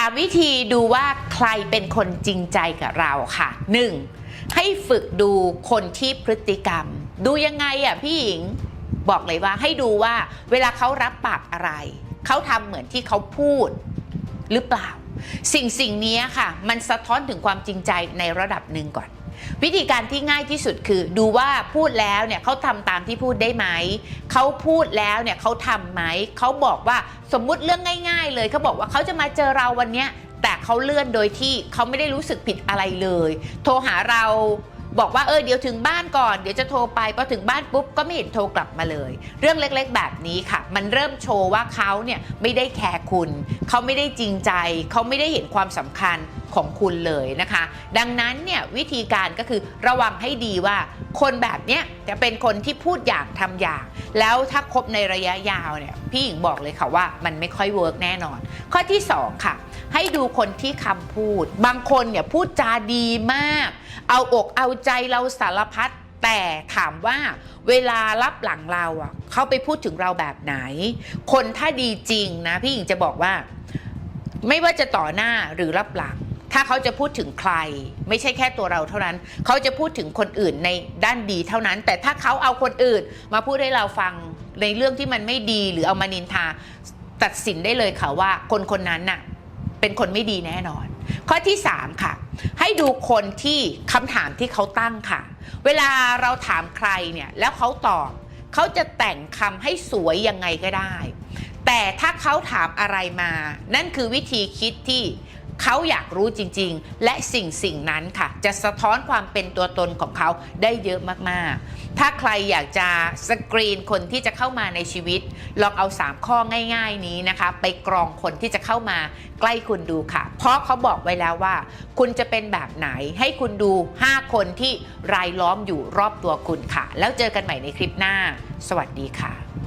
3 วิธีดูว่าใครเป็นคนจริงใจกับเราค่ะ 1. ให้ฝึกดูคนที่พฤติกรรม ดูยังไงอะพี่หญิงบอกเลยว่าให้ดูว่าเวลาเขารับปากอะไร เขาทำเหมือนที่เขาพูดหรือเปล่า สิ่งสิ่งนี้ค่ะ มันสะท้อนถึงความจริงใจในระดับหนึ่งก่อน วิธีการที่ง่ายที่สุดคือดูว่าพูดแล้วเนี่ยเขาทำตามที่พูดได้ไหมเขาพูดแล้วเนี่ยเขาทำไหมเขาบอกว่าสมมุติเรื่องง่าย ๆ เลยเขาบอกว่าเขาจะมาเจอเราวันเนี้ยแต่เขาเลื่อนโดยที่เขาไม่ได้รู้สึกผิดอะไรเลย โทรหาเรา บอกว่าเออเดี๋ยวถึงบ้านก่อนเดี๋ยวจะโทรไปพอถึงบ้านปุ๊บก็ไม่เห็นโทรกลับมาเลย เรื่องเล็กๆ แบบนี้ค่ะ มันเริ่มโชว์ว่าเขาเนี่ยไม่ได้แคร์คุณ เขาไม่ได้จริงใจ เขาไม่ได้เห็นความสำคัญของคุณเลยนะคะ ดังนั้นเนี่ยวิธีการก็คือระวังให้ดีว่า คนแบบเนี้ยจะเป็นคนที่พูดอย่างทำอย่าง แล้วถ้าคบในระยะยาวเนี่ยพี่หญิงบอกเลยค่ะว่ามันไม่ค่อยเวิร์กแน่นอน ข้อที่สองค่ะให้ดูคนที่คำพูด บางคนเนี่ยพูดจาดีมาก เอาอกเอาใจเราสารพัดแต่ถามว่าเวลารับหลังเราอะเขาไปพูดถึงเราแบบไหน คนถ้าดีจริงนะพี่หญิงจะบอกว่า ไม่ว่าจะต่อหน้าหรือรับหลัง ถ้าเขาจะพูดถึงใคร ไม่ใช่แค่ตัวเราเท่านั้น เขาจะพูดถึงคนอื่นในด้านดีเท่านั้น แต่ถ้าเขาเอาคนอื่นมาพูดให้เราฟังในเรื่องที่มันไม่ดีหรือเอามานินทา ตัดสินได้เลยค่ะว่าคนคนนั้นน่ะเป็นคนไม่ดีแน่นอน ข้อที่ 3 ค่ะ ให้ดูคนที่คำถามที่เขาตั้งค่ะ เวลาเราถามใครเนี่ยแล้วเขาตอบ เขาจะแต่งคำให้สวยยังไงก็ได้ แต่ถ้าเขาถามอะไรมา นั่นคือวิธีคิดที่ เขาอยากรู้จริง ๆ และสิ่งสิ่งนั้นค่ะ จะสะท้อนความเป็นตัวตนของเขาได้เยอะมากๆ ถ้าใครอยากจะสกรีนคนที่จะเข้ามาในชีวิต ลองเอา 3 ข้อง่าย ๆ นี้นะคะ ไปกรองคนที่จะเข้ามาใกล้คุณดูค่ะ เพราะเขาบอกไว้แล้วว่า คุณจะเป็นแบบไหนให้คุณดู 5 คนที่รายล้อมอยู่รอบตัวคุณค่ะ แล้วเจอกันใหม่ในคลิปหน้า สวัสดีค่ะ